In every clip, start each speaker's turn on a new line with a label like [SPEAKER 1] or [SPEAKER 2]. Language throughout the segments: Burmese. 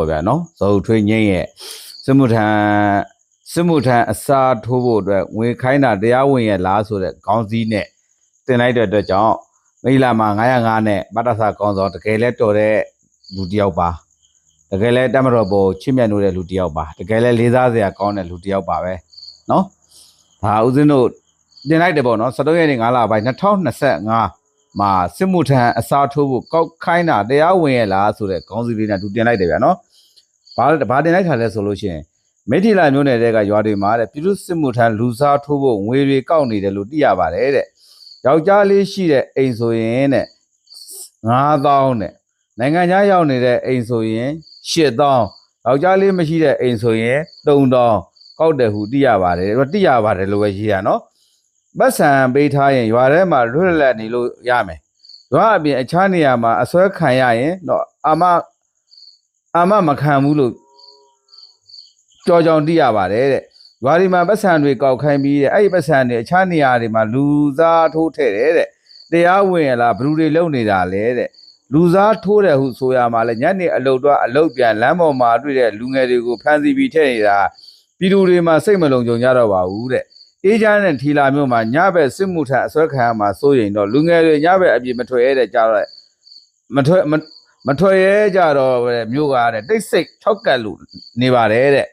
[SPEAKER 1] ပေါ့ဗျာနော်ဇော်ထွေးငိမ့်ရဲ့စစ်မှုထမ်းစစ်မှုထမ်းအစားထိုးဖို့အတွက်ငွေခိုင်းတာတရားဝင်ရဲ့လားဆိုတဲ့ခေါင်းစည်းနဲ့တင်လိုက်တဲ့အတွက်ကြောင့်မိလာမှာ905နဲ့ပတ္တသကောင်းစောတကယ်လဲတော်တဲ့လူတစ်ယောက်ပါတကယ်လဲတမတော်ပေါ်ချစ်မြတ်နိုးတဲ့လူတစ်ယောက်ပါတကယ်လဲလေးစားစရာကောင်းတဲ့လူတစ်ယောက်ပါပဲနော်ဒါဦးဇင်းတို့တင်လိုက်တယ်ပေါ့နော်73ရက်နေ့9လပိုင်း2025မှာစစ်မှုထမ်းအစားထိုးဖို့ကောက်ခိုင်းတာတရားဝင်ရဲ့လားဆိုတဲ့ခေါင်းစည်းလေးနဲ့သူတင်လိုက်တယ်ဗျာနော် ဘာဘာတင်လိုက်တာလဲဆိုလို့ရှိရင်မိထီလာမျိုးနယ်တဲ့ကရွာတွေမှာတဲ့ပြည်သူစစ်မှုထမ်းလူစားထိုးဖို့ငွေတွေကောက်နေတယ်လို့သိရပါတယ်တဲ့ယောက်ျားလေးရှိတဲ့အိမ်ဆိုရင်တဲ့9000တဲ့နိုင်ငံခြားရောက်နေတဲ့အိမ်ဆိုရင်8000ယောက်ျားလေးမရှိတဲ့အိမ်ဆိုရင်3000ကောက်တယ်ဟုသိရပါတယ်ဒါသိရပါတယ်လို့ပဲရေးရနော်ပတ်စံပေးထားရင်ရွာထဲမှာလွတ်လပ်နေလို့ရမယ်ရွာအပြင်အခြားနေရာမှာအစွဲခံရရင်တော့အာမ အာမမခံဘူးလို့ကြော်ကြောင်သိရပါတယ်တဲ့။ရွာဒီမှာပတ်စံတွေကောက်ခိုင်းပြီးတဲ့အဲ့ဒီပတ်စံတွေအခြားနေရာတွေမှာလူစားထိုးထည့်တယ်တဲ့။တရားဝင်ရလားဘယ်လူတွေလုံနေတာလဲတဲ့။လူစားထိုးတယ်ဟုဆိုရမှာလဲညနေအလုတ်တော့အလုတ်ပြန်လမ်းပေါ်မှာတွေ့တဲ့လူငယ်တွေကိုဖမ်းဆီးပြီးထည့်နေတာပြည်သူတွေမှာစိတ်မလုံခြုံကြတော့ပါဘူးတဲ့။အေးချမ်းတဲ့ထီလာမျိုးမှာညဘက်စစ်မှုထမ်းအစွဲခံရမှာစိုးရင်တော့လူငယ်တွေညဘက်အပြစ်မထွက်ရတဲ့ကြတော့မထွက် မမထွက်ရဲကြတော့ပဲမြို့ကတဲ့တိတ်ဆိတ်ထောက်ကတ်လို့နေပါတယ်တဲ့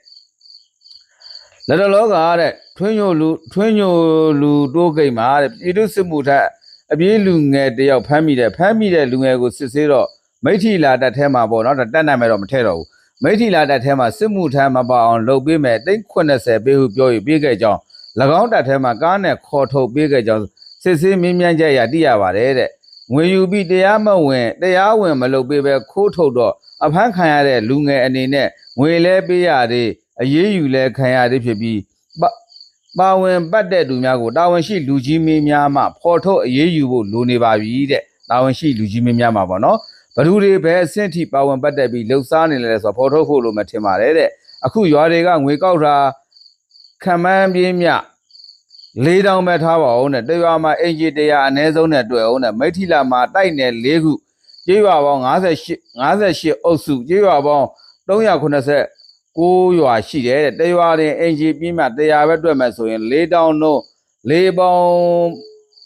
[SPEAKER 1] လက်တော်လောကတဲ့ထွင်းညိုလူထွင်းညိုလူတိုးကိတ်မှာတဲ့ပြည်သူစစ်မှုထက်အပြေးလူငယ်တယောက်ဖမ်းမိတယ်ဖမ်းမိတဲ့လူငယ်ကိုစစ်ဆေးတော့မိထီလာတက်ထဲမှာပေါ့နော်ဒါတက်နိုင်မယ်တော့မထဲတော့ဘူးမိထီလာတက်ထဲမှာစစ်မှုထမ်းမပါအောင်လုပ်ပေးမယ်တိတ်80ပေးဟုပြောယူပေးခဲ့ကြောင်း၎င်းတက်ထဲမှာကားနဲ့ခေါ်ထုတ်ပေးခဲ့ကြောင်းစစ်ဆေးမင်းမြန်းချက်ရသိရပါတယ်တဲ့ ငွေယူပြီးတရားမဝင်တရားဝင်မလုပ်ပေးပဲခိုးထုတ်တော့အဖမ်းခံရတဲ့လူငယ်အနေနဲ့ငွေလဲပေးရသေးအရေးယူလဲခံရသေးဖြစ်ပြီးပပါဝင်ပတ်တဲ့သူများကိုတာဝန်ရှိလူကြီးမင်းများမှဖော်ထုတ်အရေးယူဖို့လိုနေပါပြီတဲ့တာဝန်ရှိလူကြီးမင်းများမှာပေါ့နော်ဘသူတွေပဲအဆင့်ထိပါဝင်ပတ်တဲ့ပြီးလှုပ်ရှားနေလဲဆိုတော့ဖော်ထုတ်ဖို့လိုမထင်ပါတယ်တဲ့အခုရွာတွေကငွေကောက်တာခံမှန်းပြင်းမြ လေးတောင်ပဲထားပါအောင်တဲ့တရွာမှာအင်ဂျီတရားအ ਨੇ ဆုံးနဲ့တွေ့အောင်တဲ့မိထီလာမှာတိုက်နယ်၄ခုကျေးရွာပေါင်း58 58အုပ်စုကျေးရွာပေါင်း389ရွာရှိတယ်တဲ့တရွာတင်အင်ဂျီပြီးမှတရားပဲတွေ့မယ်ဆိုရင်၄တောင်တို့၄ပေါင်း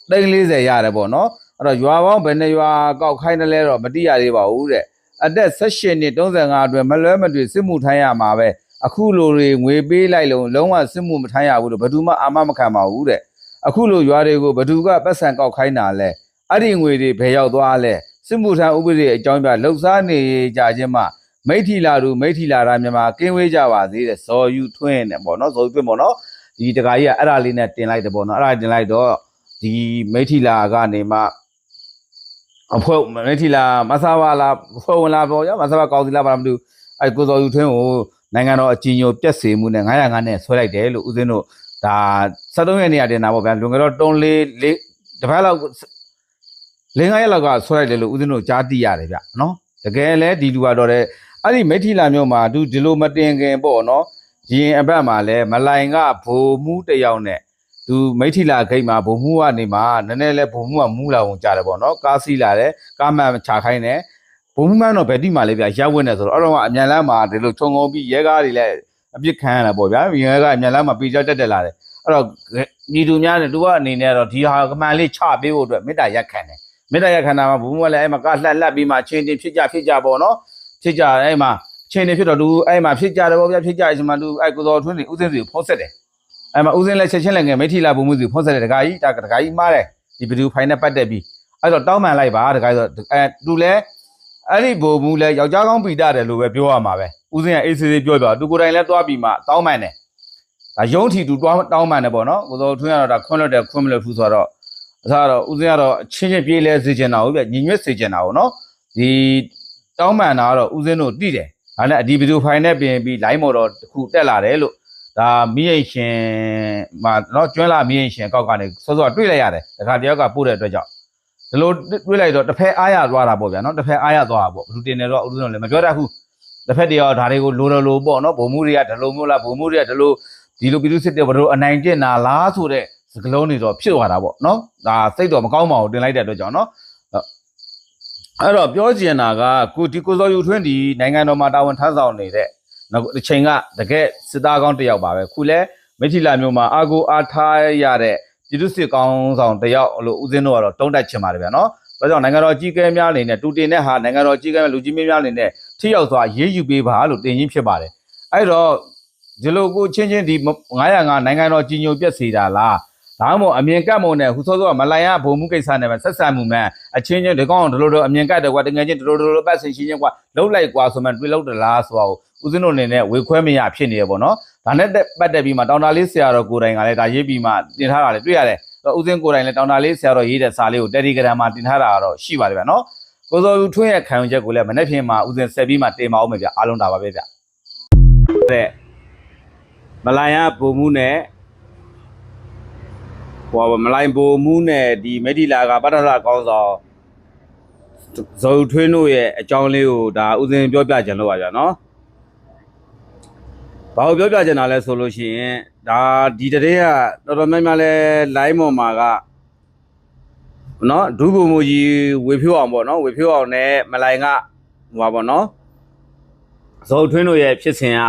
[SPEAKER 1] 340ရတယ်ပေါ့နော်အဲ့တော့ရွာပေါင်းဘယ်နှရွာကောက်ခိုင်းတယ်လဲတော့မတိရသေးပါဘူးတဲ့အသက်16နှစ်35အတွင်းမလွဲမသွေစစ်မှုထမ်းရမှာပဲ အခုလိုတွေငွေပေးလိုက်လုံးလုံးဝစစ်မှုမထမ်းရဘူးလို့ဘယ်သူမှအာမမခံပါဘူးတဲ့အခုလိုရွာတွေကိုဘယ်သူကပတ်စံကောက်ခိုင်းတာလဲအဲ့ဒီငွေတွေဘယ်ရောက်သွားလဲစစ်မှုထမ်းဥပဒေအကြောင်းပြလှုပ်ရှားနေကြခြင်းမှမိထီလာသူမိထီလာတာမြန်မာကင်းဝေးကြပါသေးတဲ့ဇော်ယူထွင်းနဲ့ပေါ့နော်ဇော်ယူထွင်းပေါ့နော်ဒီတခါကြီးကအဲ့ဒါလေးနဲ့တင်လိုက်တယ်ပေါ့နော်အဲ့ဒါတင်လိုက်တော့ဒီမိထီလာကနေမှအဖွဲ့မိထီလာမဆာဝါလာဖွဲ့ဝင်လာပေါ့ရမဆာဝါကောင်းစီလာပါမလို့အဲ့ကိုဇော်ယူထွင်းကို နိုင်ငံတော်အကြီးညိုပြက်စီမှုနဲ့905နဲ့ဆွဲလိုက်တယ်လို့ဦးဇင်းတို့ဒါ73ရက်နေ့ကတင်တာပေါ့ဗျာလွန်ခဲ့တော့တုံးလေးလေးတစ်ပတ်လောက်လင်း9ရက်လောက်ကဆွဲလိုက်တယ်လို့ဦးဇင်းတို့ကြားသိရတယ်ဗျနော်တကယ်လဲဒီလူကတော့တဲ့အဲ့ဒီမိထီလာမျိုးမှာသူဒီလိုမတင်ခင်ပေါ့နော်ရင်အဘက်မှာလဲမလိုင်ကဘိုလ်မှုတစ်ယောက်နဲ့သူမိထီလာဂိတ်မှာဘိုလ်မှုကနေမှနည်းနည်းလဲဘိုလ်မှုကမူးလာအောင်ကြားတယ်ပေါ့နော်ကားစီးလာတယ်ကားမှန်ချခိုင်းတယ် ဘုံမှန်တော့ဗက်တိမာလေးဗျာရက်ဝက်နေဆိုတော့အဲ့တော့ကအမြန်လမ်းမှာဒီလိုခြုံငုံပြီးရဲကားတွေလည်းအပြစ်ခံရတာပေါ့ဗျာရဲကားအမြန်လမ်းမှာပြေကြောက်တက်တက်လာတယ်အဲ့တော့ညီတူများနဲ့သူကအနေနဲ့တော့ဒီဟာကမှန်လေးချပေးဖို့အတွက်မေတ္တာရက်ခံတယ်မေတ္တာရက်ခံတာမှာဘုံမှလည်းအဲ့မှာကလှက်လှက်ပြီးမှချင်းချင်းဖြစ်ကြဖြစ်ကြပေါ့နော်ဖြစ်ကြအဲ့မှာချင်းချင်းဖြစ်တော့သူအဲ့မှာဖြစ်ကြတယ်ပေါ့ဗျာဖြစ်ကြအချိန်မှာသူအဲ့ကိုစောထွန်းနေဥစဉ်စီကိုဖုံးဆက်တယ်အဲ့မှာဥစဉ်လည်းချက်ချင်းလည်းငယ်မိထီလာဘုံမှုစီဖုံးဆက်တယ်တခါကြီးဒါတခါကြီးမှားတယ်ဒီဗီဒီယိုဖိုင်နဲ့ပတ်သက်ပြီးအဲ့တော့တောင်းပန်လိုက်ပါတခါကြီးဆိုအဲသူလည်း အဲ့ဒီဘိုလ်မှုလဲယောက်ျားကောင်းပီတာတယ်လို့ပဲပြောရမှာပဲဦးစင်းကအေးဆေးဆေးပြောပြသူကိုယ်တိုင်လဲသွားပြီးမှတောင်းပန်တယ်ဒါယုံထီသူတောင်းတောင်းပန်တယ်ပေါ့နော်ကိုစောထွန်းရတော့ဒါခွန်းလွတ်တယ်ခွန်းမလွတ်ဘူးဆိုတော့အစားတော့ဦးစင်းကတော့အချင်းချင်းပြေးလဲစေချင်တာဟုတ်ပြညီညွတ်စေချင်တာဟုတ်နော်ဒီတောင်းပန်တာကတော့ဦးစင်းတို့တိတယ်ဒါနဲ့ဒီဗီဒီယိုဖိုင်နဲ့ပြင်ပြီး line မော်တော့တစ်ခုတက်လာတယ်လို့ဒါမိရင်ရှင်မှာနော်ကျွမ်းလာမိရင်ရှင်ကောက်ကနေစောစောတွေ့လိုက်ရတယ်တခါတယောက်ကပို့တဲ့အတွက်ကြောင့် ဒီလိုတွေးလိုက်တော့တစ်ဖက်အားရသွားတာပေါ့ဗျာနော်တစ်ဖက်အားရသွားတာပေါ့ဘလူတင်နေတော့ဥဒုံလည်းမပြောတတ်ဘူးတစ်ဖက်တရောဒါတွေကိုလိုလိုလိုပေါ့နော်ဘုံမှုတွေကဒီလိုမျိုးလားဘုံမှုတွေကဒီလိုဒီလိုပြည်သူစစ်တဲ့ဘယ်လိုအနိုင်ကျင့်တာလားဆိုတဲ့စကလုံးတွေတော့ဖြစ်သွားတာပေါ့နော်ဒါစိတ်တော့မကောင်းပါဘူးတင်လိုက်တဲ့အတွက်ကြောင့်နော်အဲ့တော့ပြောချင်တာကကိုဒီကိုစောယူထွန်းဒီနိုင်ငံတော်မှာတာဝန်ထမ်းဆောင်နေတဲ့နောက်တစ်ချိန်ကတကယ်စစ်သားကောင်းတစ်ယောက်ပါပဲခုလဲမိထီလာမျိုးမှာအာကိုအားထားရတဲ့ ပြည်သူစစ်ကောင်းဆောင်တစ်ယောက်လို့ဦးစင်းတို့ကတော့တုံးတက်ချင်ပါတယ်ဗျာနော်ဒါကြောင့်နိုင်ငံတော်ကြီးကဲများအနေနဲ့တူတင်တဲ့ဟာနိုင်ငံတော်ကြီးကဲလူကြီးမင်းများအနေနဲ့ထိရောက်စွာရေးယူပေးပါလို့တင်ရင်းဖြစ်ပါတယ်အဲ့တော့ဒီလိုကိုချင်းချင်းဒီ905နိုင်ငံတော်ကြီးညိုပြက်စီတာလားဒါမှမဟုတ်အမြင်ကတ်မုံနဲ့ဟူစောစောကမလိုင်ရဘုံမှုကိစ္စနဲ့ပဲဆက်ဆံမှုမှန်အချင်းချင်းဒီကောင်ဒီလိုလိုအမြင်ကတ်တယ်ကွာတကယ်ချင်းဒီလိုလိုပတ်စင်ရှင်းချင်းကွာလှုပ်လိုက်ကွာဆိုမှတွေးလှုပ်တယ်လားဆိုတော့ ဦးဇင်းတို့အနေနဲ့ဝေခွဲမရဖြစ်နေရပေါ့နော်ဒါနဲ့ပတ်သက်ပြီးမှတောင်တာလေးဆရာတော်ကိုယ်တိုင်ကလည်းဒါရေးပြီးမှတင်ထားတာလည်းတွေ့ရတယ်တော့ဦးဇင်းကိုယ်တိုင်လည်းတောင်တာလေးဆရာတော်ရေးတဲ့စာလေးကိုတယ်လီဂရမ်မှာတင်ထားတာတော့ရှိပါတယ်ဗျာနော်ကိုစောဦးထွန်းရဲ့ခံယူချက်ကိုလည်းမနေ့ဖြန်မှာဦးဇင်းဆက်ပြီးမှတင်ပါအောင်မယ်ဗျာအားလုံးဒါပါပဲဗျာတဲ့မလာယပုံမှုနဲ့ဟိုမလိုင်ပုံမှုနဲ့ဒီမေဒီလာကပတ္တရကောင်းဆောင်ဇော်ထွင်းတို့ရဲ့အကြောင်းလေးကိုဒါဦးဇင်းပြောပြကြလို့ပါဗျာနော် ဘာလို့ပြောပြကြတာလဲဆိုလို့ရှိရင်ဒါဒီတည်းကတော်တော်များများလဲ line ပေါ်မှာကနော်ဒုဗိုလ်မူကြီးဝေဖြိုးအောင်ပေါ့နော်ဝေဖြိုးအောင်နဲ့မလိုင်ကဟိုပါပေါ့နော်ဇော်ထွင်းတို့ရဲ့ဖြစ်စဉ်က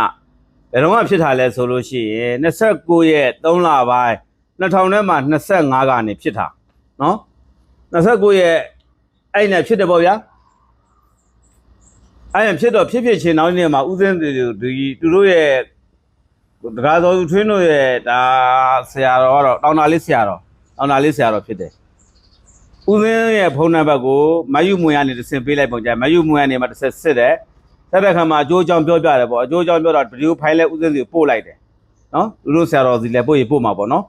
[SPEAKER 1] ဘယ်တော့မှဖြစ်တာလဲဆိုလို့ရှိရင်29ရက်3လပိုင်း2000ထဲမှာ25ကနေဖြစ်တာနော်29ရက်အဲ့နဲ့ဖြစ်တယ်ပေါ့ဗျာအဲ့နဲ့ဖြစ်တော့ဖြစ်ဖြစ်ချင်းနောက်နေ့မှာဥစဉ်ဒီသူတို့ရဲ့ တကားတော်ထွင်းတို့ရဲ့ဒါဆရာတော်ကတော့တောင်းတာလေးဆရာတော်တောင်းတာလေးဆရာတော်ဖြစ်တယ်ဥစဉ်ရဲ့ဖုန်းနံပါတ်ကိုမယူမွေကနေတစ်ဆင့်ပေးလိုက်ပုံကြမယူမွေကနေမှတစ်ဆက်စစ်တယ်ဆက်တဲ့ခါမှာအကျိုးအကြောင်းပြောပြတယ်ပေါ့အကျိုးအကြောင်းပြောတော့ဗီဒီယိုဖိုင်လဲဥစဉ်စီကိုပို့လိုက်တယ်နော်သူတို့ဆရာတော်စီလဲပို့ရပို့မှာပေါ့နော်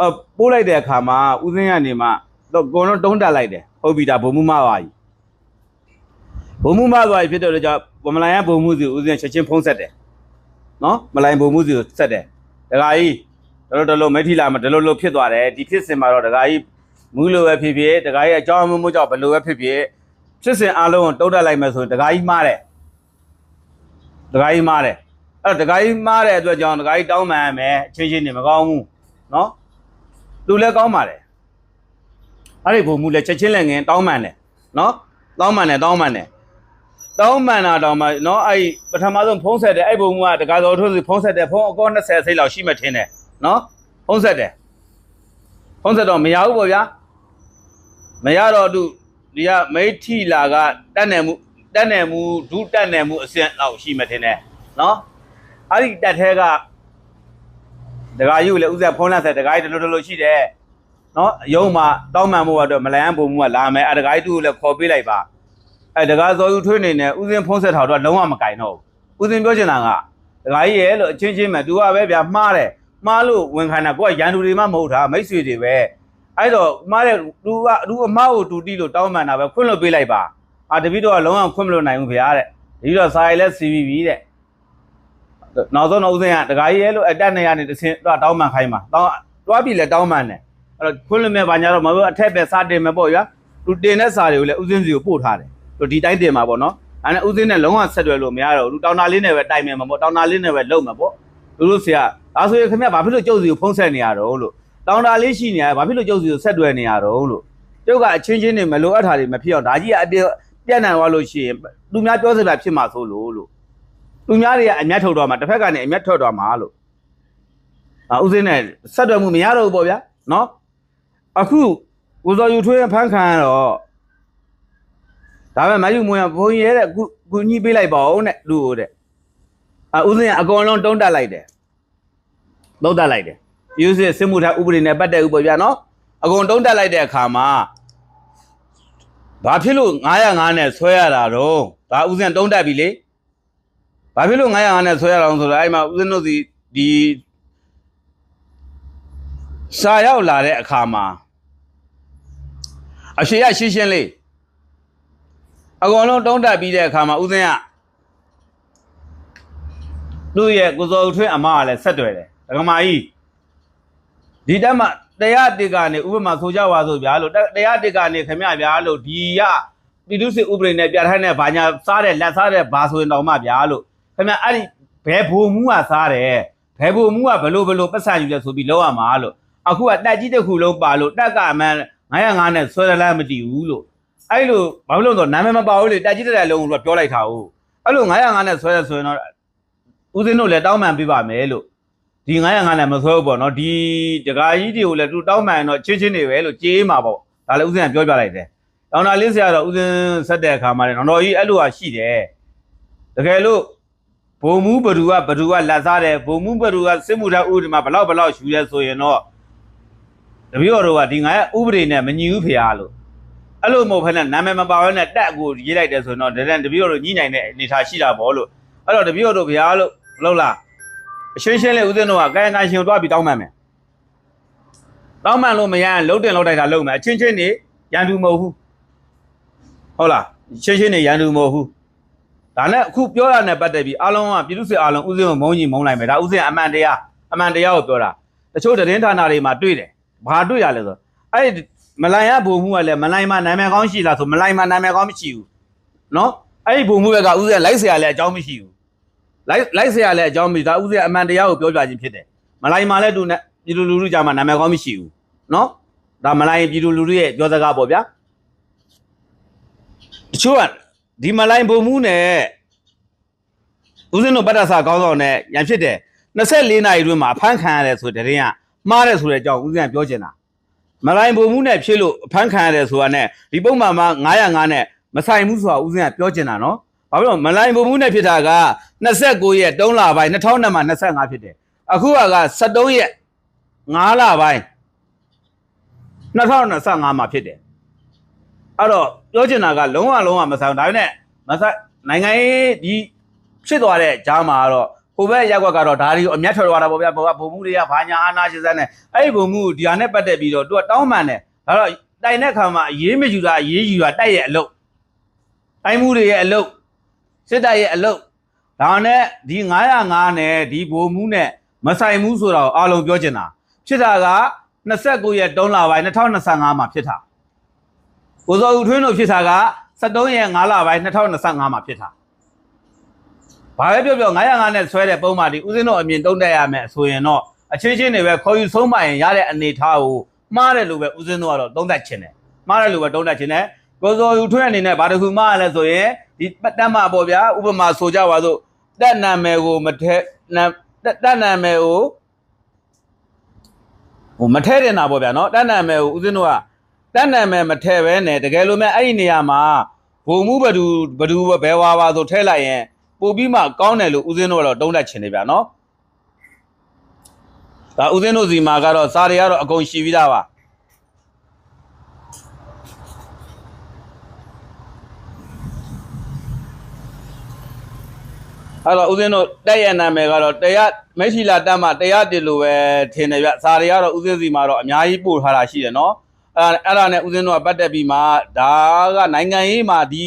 [SPEAKER 1] အပို့လိုက်တဲ့အခါမှာဥစဉ်ကနေမှတော့ကိုတော့တုံးတက်လိုက်တယ်ဟုတ်ပြီဒါဘုံမှုမပါကြီးဘုံမှုမပါကြီးဖြစ်တော့ကြောင့်ဗမလိုင်ကဘုံမှုစီဥစဉ်ချက်ချင်းဖုံးဆက်တယ် နော်မလိုင်ဘုံမှုစီကိုဆက်တယ်ဒကာကြီးတော်တော်တော်မိထီလာမှာဒီလိုလိုဖြစ်သွားတယ်ဒီဖြစ်စဉ်မှာတော့ဒကာကြီးမူးလိုပဲဖြစ်ဖြစ်ဒကာကြီးအကြောင်းမမို့ကြောင့်ဘယ်လိုပဲဖြစ်ဖြစ်ဖြစ်စဉ်အလုံးကိုတုံးတက်လိုက်မယ်ဆိုရင်ဒကာကြီးမားတယ်ဒကာကြီးမားတယ်အဲ့တော့ဒကာကြီးမားတဲ့အတွက်ကြောင့်ဒကာကြီးတောင်းပန်ရမယ်အချင်းချင်းနေမကောင်းဘူးနော်သူလည်းကောင်းပါတယ်အဲ့ဒီဘုံမူလည်းချက်ချင်းလည်းငင်တောင်းမှန်တယ်နော်တောင်းမှန်တယ်တောင်းမှန်တယ် တောင်းမှန်တာတောင်းမှနော်အဲ့ဒီပထမဆုံးဖုံးဆက်တယ်အဲ့ဘုံမူကတကားတော်ထိုးစီဖုံးဆက်တယ်ဖုံးအကော20စိတ်လောက်ရှိမှထင်းတယ်နော်ဖုံးဆက်တယ်ဖုံးဆက်တော့မရဘူးပေါ့ဗျာမရတော့သူဒီကမိထီလာကတက်နယ်မှုတက်နယ်မှုဒုတက်နယ်မှုအဆင့်လောက်ရှိမှထင်းတယ်နော်အဲ့ဒီတက်ထဲကဒကာကြီးကိုလည်းဥစ္စာဖုံးလက်ဆက်ဒကာကြီးတလူတလူရှိတယ်နော်ရုံးမှာတောင်းမှန်ဖို့အတွက်မလန်ပုံမှုကလာမယ်အဲတကားကြီးတူကိုလည်းခေါ်ပေးလိုက်ပါ အဲတကားစောယူထွေးနေနဲ့ဥစဉ်ဖုံးဆက်ထောက်တော့လုံးဝမကင်တော့ဘူးဥစဉ်ပြောချင်တာကတကားကြီးရဲ့လို့အချင်းချင်းမှ तू ကပဲဗျာမှားတယ်မှားလို့ဝင်ခံတာကိုကရန်သူတွေမှမဟုတ်တာမိတ်ဆွေတွေပဲအဲ့တော့မှားတဲ့ तू က तू အမှားကိုတူတီးလို့တောင်းမှန်တာပဲခွင့်လွှတ်ပေးလိုက်ပါအာတပည့်တော့လုံးဝခွင့်မလွှတ်နိုင်ဘူးဗျာတဲ့ဒီတော့စာရီလဲ CVB တဲ့နောက်ဆုံးတော့ဥစဉ်ကတကားကြီးရဲ့လို့အတက်နေရနေတစ်ဆင့်တော့တောင်းမှန်ခိုင်းပါတောင်းတွားပြီလဲတောင်းမှန်တယ် အဲ့တော့ခွင့်လွှတ်မဲ့ဘာညာတော့မဟုတ်အထက်ပဲစတင်မယ်ပေါ့ဗျာသူတင်တဲ့စာတွေကိုလည်းဥစဉ်စီကိုပို့ထားတယ် သူဒီတိုင်းတင်မှာပေါ့နော်အဲ့ဒါဥစဉ်နဲ့လုံးဝဆက်တွယ်လို့မရတော့ဘူးတောင်းတာလေးနဲ့ပဲတိုင်မယ်မှာပေါ့တောင်းတာလေးနဲ့ပဲလုံမှာပေါ့သူတို့ဆရာဒါဆိုရင်ခင်ဗျဘာဖြစ်လို့ကျုပ်စီကိုဖုံးဆက်နေရတော့လို့တောင်းတာလေးရှိနေရဘာဖြစ်လို့ကျုပ်စီကိုဆက်တွယ်နေရတော့လို့ကျုပ်ကအချင်းချင်းနေမလိုအပ်တာတွေမဖြစ်အောင်ဒါကြီးကအပြည့်ပြန့်နိုင်သွားလို့ရှိရင်သူများပြောစရာဖြစ်မှာဆိုလို့လို့သူများတွေကအမျက်ထုတ်တော့မှာတစ်ဖက်ကနေအမျက်ထွက်တော့မှာလို့အာဥစဉ်နဲ့ဆက်တွယ်မှုမရတော့ဘူးပေါ့ဗျာနော်အခုကိုစောယူထွေးဖန်းခံရတော့ ဒါပေမဲ့မယူမွေးဘုံရဲတဲ့ကုကုညှိပေးလိုက်ပါဦးတဲ့လူကိုတဲ့အဥစဉ်ကအကောင်လုံးတုံးတက်လိုက်တယ်တုံးတက်လိုက်တယ်ယူစစ်စစ်မှုထမ်းဥပဒေနဲ့ပတ်သက်ဥပဒေပြနော်အကုန်တုံးတက်လိုက်တဲ့အခါမှာဘာဖြစ်လို့905နဲ့ဆွဲရတာတော့ဒါဥစဉ်တုံးတက်ပြီလေဘာဖြစ်လို့905နဲ့ဆွဲရအောင်ဆိုတော့အဲ့မှာဥစဉ်တို့စီဒီစာရောက်လာတဲ့အခါမှာအရှိရရှင်းရှင်းလေး အကုန်လုံးတုံးတက်ပြီးတဲ့အခါမှာဦးစင်းကသူ့ရဲ့ကိုစောထွင်းအမကလည်းဆက်တွယ်တယ်ဒကမာကြီးဒီတက်မှာတရားတစ်ကနေဥပမာဆိုကြပါစို့ဗျာလို့တရားတစ်ကနေခမရဗျာလို့ဒီရပြည်သူစစ်ဥပဒေနဲ့ပြဋ္ဌာန်းတဲ့ဘာညာစားတဲ့လက်စားတဲ့ဘာဆိုရင်တော့မှဗျာလို့ခမရအဲ့ဒီဘယ်ဘုံမူးကစားတယ်ဘယ်ဘုံမူးကဘလို့ဘလို့ပတ်စံယူလဲဆိုပြီးလောက်ရမှာလို့အခုကတက်ကြီးတစ်ခုလုံးပါလို့တက်ကအမှန်905နဲ့ဆွဲရလားမတည်ဘူးလို့ အဲ့လိုဘာလို့လဲဆိုတော့နာမည်မပါဘူးလေတက်ကြီးတက်တဲ့လုံးကိုပြောလိုက်တာဟုတ်အဲ့လို905နဲ့ဆွဲရဆိုရင်တော့ဦးစင်းတို့လည်းတောင်းပန်ပြပါမယ်လို့ဒီ905နဲ့မဆွဲဘူးပေါ့နော်ဒီတကာကြီးတွေကိုလည်းသူတောင်းပန်ရင်တော့ချင်းချင်းတွေပဲလို့ကြေးမှာပေါ့ဒါလည်းဦးစင်းကပြောပြလိုက်တယ်တောင်းတာလေးဆရာတော့ဦးစင်းဆက်တဲ့အခါမှာလည်းတော်တော်ကြီးအဲ့လိုဟာရှိတယ်တကယ်လို့ဘုံမူဘဒူကဘဒူကလက်စားတယ်ဘုံမူဘဒူကစစ်မှုထမ်းဥပဒေမှာဘလောက်ဘလောက်ယူရဲဆိုရင်တော့တပည့်တော်တို့ကဒီငါရဲ့ဥပဒေနဲ့မညီဘူးဖေဟာလို့ အဲ့လိုမဟုတ်ဘဲနဲ့နာမည်မပါဘဲနဲ့တက်ကိုရေးလိုက်တယ်ဆိုရင်တော့ဒတဲ့တပည့်တော်တို့ညှိနိုင်တဲ့အနေထားရှိတာပေါ့လို့အဲ့တော့တပည့်တော်တို့ဗျာလို့မလုပ်လားအရှင်းရှင်းလေးဦးဇင်းတို့ကကာယကံရှင်ကိုတွားပြီးတောင်းပန်မယ်တောင်းပန်လို့မရရင်လုံးတင်လုံးတိုက်တာလုံးမယ်အချင်းချင်းနေရန်သူမဟုတ်ဘူးဟုတ်လားချင်းချင်းနေရန်သူမဟုတ်ဘူးဒါနဲ့အခုပြောရတဲ့ပတ်သက်ပြီးအားလုံးကပြည်သူစစ်အားလုံးဦးဇင်းကိုမုန်းကြီးမုန်းလိုက်မယ်ဒါဦးဇင်းအမှန်တရားအမှန်တရားကိုပြောတာတချို့သတင်းဌာနတွေမှာတွေ့တယ်ဘာတွေ့ရလဲဆိုအဲ့ဒီ မလိုင်ရဘုံမှုကလည်းမလိုင်မှာနာမည်ကောင်းရှိလားဆိုမလိုင်မှာနာမည်ကောင်းမရှိဘူးเนาะအဲ့ဒီဘုံမှုဘက်ကဥစဉ်လိုက်เสียလည်းအကြောင်းမရှိဘူးလိုက်လိုက်เสียလည်းအကြောင်းမရှိဒါဥစဉ်အမှန်တရားကိုပြောပြခြင်းဖြစ်တယ်မလိုင်မှာလည်းသူနဲ့ပြည်သူလူထုကြားမှာနာမည်ကောင်းမရှိဘူးเนาะဒါမလိုင်ပြည်သူလူထုရဲ့ပြောစကားပေါ့ဗျာတချို့ကဒီမလိုင်ဘုံမှုနဲ့ဥစဉ်တို့ဗတ္တဆာကောင်းဆောင်နဲ့ရန်ဖြစ်တယ်24နာရီတွင်းမှာအဖမ်းခံရတယ်ဆိုတဲ့တဲ့ရင်ကမှားတယ်ဆိုတဲ့အကြောင်းဥစဉ်ကပြောချင်တာ မလိုင်းပုံမှုနဲ့ဖြစ်လို့အဖမ်းခံရတယ်ဆိုတာနဲ့ဒီပုံမှန်မှာ905နဲ့မဆိုင်ဘူးဆိုတာဦးစင်းကပြောချင်တာနော်။ဘာဖြစ်လို့မလိုင်းပုံမှုနဲ့ဖြစ်တာက29ရက်3လပိုင်း2000နဲ့မှ25ဖြစ်တယ်။အခုက73ရက်5လပိုင်း2025မှာဖြစ်တယ်။အဲ့တော့ပြောချင်တာကလုံးဝလုံးဝမဆိုင်ဘူးဒါပေမဲ့မဆိုင်နိုင်ငံရေးဒီဖြစ်သွားတဲ့ဂျားမှာကတော့ ဟိုဘက်ရက်ကွက်ကတော့ဒါတွေကိုအမျက်ထွက်သွားတာပေါ့ဗျာဘောကဘုံမှုတွေကဘာညာအာနာရှင်စန်းနဲ့အဲ့ဒီဘုံမှုဒီဟာနဲ့ပတ်သက်ပြီးတော့သူကတောင်းပန်တယ်ဒါတော့တိုင်တဲ့ခါမှာအရေးမယူတာအရေးယူတာတိုက်ရဲ့အလုပ်တိုင်းမှုတွေရဲ့အလုပ်စစ်တပ်ရဲ့အလုပ်ဒါနဲ့ဒီ905နဲ့ဒီဘုံမှုနဲ့မဆိုင်ဘူးဆိုတော့အားလုံးပြောချင်တာဖြစ်တာက29ရက်3လပိုင်း2025မှာဖြစ်တာကိုစောဦးထွင်းတို့ဖြစ်တာက73ရက်5လပိုင်း2025မှာဖြစ်တာ ဘာပဲပြောပြော905နဲ့ဆွဲတဲ့ပုံမှန်ဒီဦးစင်းတို့အမြင်တုံးတက်ရမယ်ဆိုရင်တော့အချင်းချင်းတွေပဲခေါ်ယူဆုံးမရင်ရတဲ့အနေထားကိုမှားတယ်လို့ပဲဦးစင်းတို့ကတော့တုံးတက်ချင်တယ်မှားတယ်လို့ပဲတုံးတက်ချင်တယ်ကိုစောယူထွန်းအနေနဲ့ဘာတစ်ခုမှားရလဲဆိုရင်ဒီတက်မှာပေါ့ဗျာဥပမာဆိုကြပါစို့တက်နာမယ်ကိုမထဲနာတက်နာမယ်ကိုဟိုမထဲတင်တာပေါ့ဗျာနော်တက်နာမယ်ကိုဦးစင်းတို့ကတက်နာမယ်မထဲပဲနဲ့တကယ်လို့မဲ့အဲ့ဒီနေရာမှာဘုံမှုဘဒူဘဒူဘဲဝါပါဆိုထဲလိုက်ရင် ပို့ပြီးမှကောင်းတယ်လို့ဦးစင်းတို့ကတော့တုံးတက်ချင်နေဗျာနော်ဒါဦးစင်းတို့စီမှာကတော့စားတွေကတော့အကုန်ရှိပြီးသားပါအဲ့တော့ဦးစင်းတို့တက်ရနာမယ်ကတော့တရားမရှိလာတက်မှတရားတင်လို့ပဲထင်တယ်ဗျစားတွေကတော့ဦးစင်းစီမှာတော့အများကြီးပို့ထားတာရှိတယ်နော်အဲ့ဒါအဲ့ဒါနဲ့ဦးစင်းတို့ကပတ်သက်ပြီးမှဒါကနိုင်ငံရေးမှာဒီ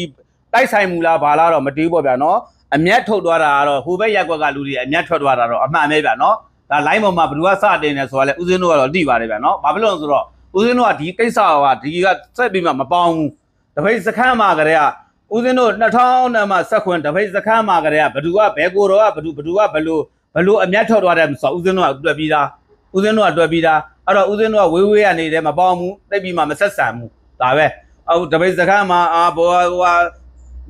[SPEAKER 1] တိုက်ဆိုင်မူလားဘာလားတော့မတူဘူးပေါ့ဗျာနော် အမျက်ထုတ်သွားတာကတော့ဟိုဘက်ရက်ကွက်ကလူတွေအမျက်ထွက်သွားတာတော့အမှန်ပဲဗျာနော်ဒါ line ပေါ်မှာဘယ်သူကစတင်နေဆိုတာလဲဦးစင်းတို့ကတော့သိပါတယ်ဗျာနော်ဘာဖြစ်လို့လဲဆိုတော့ဦးစင်းတို့ကဒီကိစ္စကဒီကစက်ပြီးမှမပေါင်းဘူးတပိတ်စခန်းမှာကတည်းကဦးစင်းတို့2000နဲ့မှဆက်ခွင်တပိတ်စခန်းမှာကတည်းကဘယ်သူကဘဲကိုတော့ကဘယ်သူဘယ်သူကဘယ်လိုဘယ်လိုအမျက်ထွက်သွားတယ်ဆိုတော့ဦးစင်းတို့ကတွေ့ပြီးသားဦးစင်းတို့ကတွေ့ပြီးသားအဲ့တော့ဦးစင်းတို့ကဝေးဝေးကနေတယ်မပေါင်းဘူးတိတ်ပြီးမှမဆက်ဆံဘူးဒါပဲအခုတပိတ်စခန်းမှာအာဘောဟိုဟာ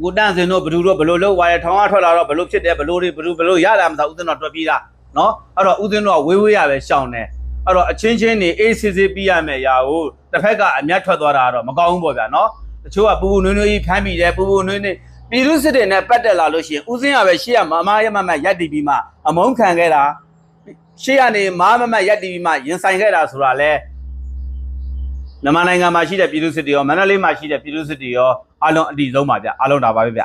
[SPEAKER 1] ကိုတန့်စင်တို့ဘယ်သူတို့ဘယ်လိုလုပ်သွားရဲထောင်းအားထွက်လာတော့ဘယ်လိုဖြစ်တယ်ဘယ်လိုတွေဘယ်လိုဘယ်လိုရတာမသိဦးစင်းတော့တွက်ပြီးသားနော်အဲ့တော့ဦးစင်းတို့ကဝေးဝေးရပဲရှောင်တယ်အဲ့တော့အချင်းချင်းနေအေးစစ်စစ်ပြီးရမယ်ရာကိုတစ်ဖက်ကအမျက်ထွက်သွားတာကတော့မကောင်းဘူးပေါ့ဗျာနော်တချို့ကပူပူနွေးနွေးကြီးဖမ်းပြီးတယ်ပူပူနွေးနွေးပြည်သူစစ်တွေနဲ့ပတ်သက်လာလို့ရှိရင်ဦးစင်းကပဲရှေ့ကမမရမမရက်တည်ပြီးမှအမုန်းခံခဲ့တာရှေ့ကနေမာမမရက်တည်ပြီးမှရင်ဆိုင်ခဲ့တာဆိုတာလဲ မြန်မာနိုင်ငံမှာရှိတဲ့ပြည်သူစစ်တွေရောမန္တလေးမှာရှိတဲ့ပြည်သူစစ်တွေရောအားလုံးအတီဆုံးပါဗျအားလုံးဒါပါပဲဗျ